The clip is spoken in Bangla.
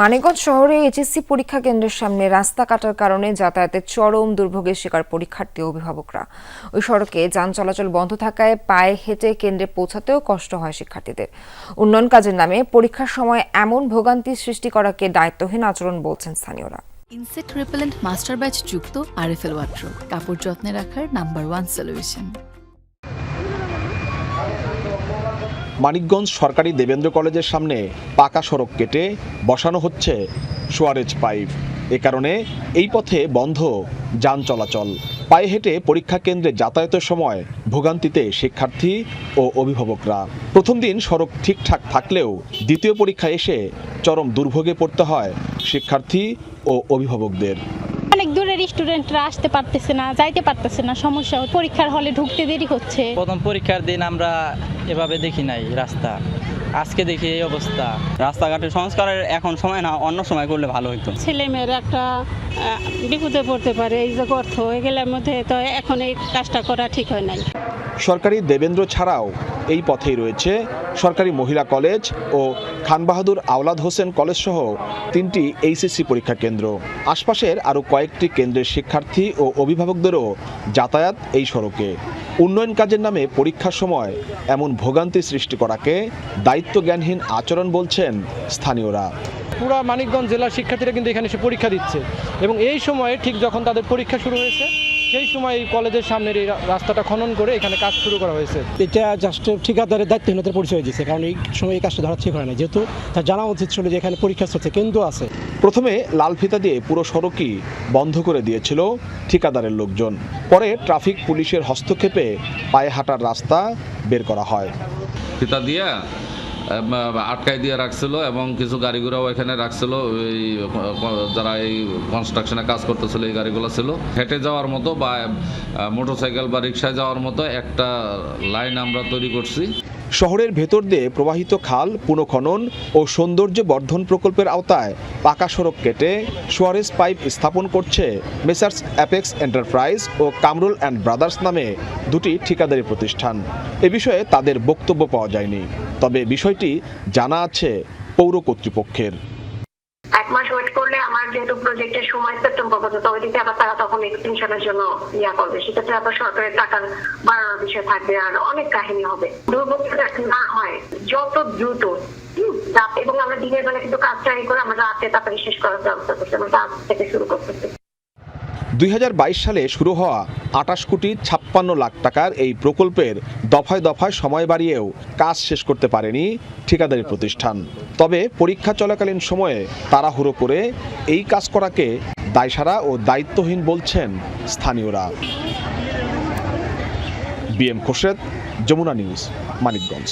মানিকগঞ্জ শহরে এইচএসসি পরীক্ষা কেন্দ্রের সামনে রাস্তা কাটার কারণে যাতায়াতের চরম দুর্ভোগের শিকার পরীক্ষার্থী অভিভাবকরা। ওই সড়কে যান চলাচল বন্ধ থাকায় পায়ে হেঁটে কেন্দ্রে পৌঁছাতেও কষ্ট হয় শিক্ষার্থীদের। উন্নয়ন কাজের নামে পরীক্ষার সময় এমন ভোগান্তি সৃষ্টি করাকে দায়িত্বহীন আচরণ বলছেন স্থানীয়রা। ইনসেক্ট রিপেলেন্ট মাস্টার ব্যাচ যুক্ত আরএফএল ওয়াট্রো কাপড় যত্নে রাখার নাম্বার ওয়ান সলিউশন। মানিকগঞ্জ সরকারি দেবেন্দ্র কলেজের সামনে পাকা সড়ক কেটে বসানো হচ্ছে সোয়ারেজ পাইপ। এ কারণে এই পথে বন্ধ যান চলাচল। পায়ে হেঁটে পরীক্ষা কেন্দ্রে যাতায়াতের সময় ভোগান্তিতে শিক্ষার্থী ও অভিভাবকরা। প্রথম দিন সড়ক ঠিকঠাক থাকলেও দ্বিতীয় পরীক্ষা এসে চরম দুর্ভোগে পড়তে হয় শিক্ষার্থী ও অভিভাবকদের। অনেক দূরের স্টুডেন্টরা আসতে পারতেছে না যাইতে পারতেছে না সমস্যা। হচ্ছে। পরীক্ষার হলে ঢুকতে দেরি হচ্ছে। প্রথম পরীক্ষার দিন আমরা এভাবে দেখি নাই রাস্তা। আজকে দেখি এই অবস্থা। রাস্তাঘাটের সংস্কারের এখন সময় না অন্য সময় করলে ভালো হতো ছেলে মেয়ের একটা বিপদে পড়তে পারে এই যে গর্ত এগুলোর মধ্যে তো এখন এই কাজটা করা ঠিক হয় নাই। সরকারি দেবেন্দ্র ছাড়াও এই পথেই রয়েছে সরকারি মহিলা কলেজ ও খান বাহাদুর আওলাদ হোসেন কলেজ সহ তিনটি এইচএসসি পরীক্ষা কেন্দ্র। আশপাশের আরও কয়েকটি কেন্দ্রের শিক্ষার্থী ও অভিভাবকদেরও যাতায়াত এই সড়কে। উন্নয়ন কাজের নামে পরীক্ষার সময় এমন ভোগান্তি সৃষ্টি করাকে দায়িত্বজ্ঞানহীন আচরণ বলছেন স্থানীয়রা। পুরা মানিকগঞ্জ জেলার শিক্ষার্থীরা কিন্তু এখানে এসে পরীক্ষা দিচ্ছে। এবং এই সময়ে ঠিক যখন তাদের পরীক্ষা শুরু হয়েছে সেই সময় এই কলেজের সামনের এই রাস্তাটা খনন করে এখানে কাজ শুরু করা হয়েছে। এটা জাস্ট ঠিকাদারের দায়িত্বহীনতার পরিচয় দিয়েছে কারণ এই সময় এই কাজটা ধরা ঠিক হয় না যেহেতু তার জানা উচিত ছিল যে এখানে পরীক্ষা চলছে কেন্দ্র আছে। প্রথমে লাল ফিতা দিয়ে পুরো সড়কই বন্ধ করে দিয়েছিল ঠিকাদারের লোকজন। পরে ট্রাফিক পুলিশের হস্তক্ষেপে পায়ে হাঁটার রাস্তা বের করা হয়। ফিতা দিয়ে আম, আটকাই দিয়ে রাখছিল এবং কিছু গাড়িগুলো এখানে রাখছিল। এই যারা এই কনস্ট্রাকশনে কাজ করতেছিল এই গাড়িগুলো ছিল। হেঁটে যাওয়ার মতো বা মোটরসাইকেল বা রিক্সায় যাওয়ার মতো একটা লাইন আমরা তৈরি করছি। শহরের ভেতর দিয়ে প্রবাহিত খাল, পুনঃখনন ও সৌন্দর্য বর্ধন প্রকল্পের আওতায় পাকা সড়ক কেটে সোয়ারেজ পাইপ স্থাপন করছে মেসার্স অ্যাপেক্স এন্টারপ্রাইজ ও কামরুল অ্যান্ড ব্রাদার্স নামে দুটি ঠিকাদারি প্রতিষ্ঠান। এ বিষয়ে তাদের বক্তব্য পাওয়া যায়নি। তবে বিষয়টি জানা আছে পৌর কর্তৃপক্ষের। মাস ওয়েট করলে আমার যেহেতু প্রজেক্টের সময় সেপ্টেম্বর পর্যন্ত ওই দিকে আবার তারা তখন এক্সটেনশনের জন্য ইয়া করবে। সেক্ষেত্রে আবার সরকারের টাকা বাড়ানোর বিষয় থাকবে আর অনেক কাহিনী হবে। দুর্ভোগটা না হয়, যত দ্রুত এবং আমরা দিনের বেলা কিন্তু এই করে আমরা রাতে তাড়াতাড়ি শেষ করার ব্যবস্থা করছি। আমরা রাত থেকে শুরু করতেছি। দুই হাজার বাইশ সালে শুরু হওয়া আটাশ কোটি ছাপ্পান্ন লাখ টাকার এই প্রকল্পের দফায় দফায় সময় বাড়িয়েও কাজ শেষ করতে পারেনি ঠিকাদারি প্রতিষ্ঠান। তবে পরীক্ষা চলাকালীন সময়ে তাড়াহুড়ো করে এই কাজ করাকে দায়সারা ও দায়িত্বহীন বলছেন স্থানীয়রা। BM Khorshed, Jamuna news, Manikganj.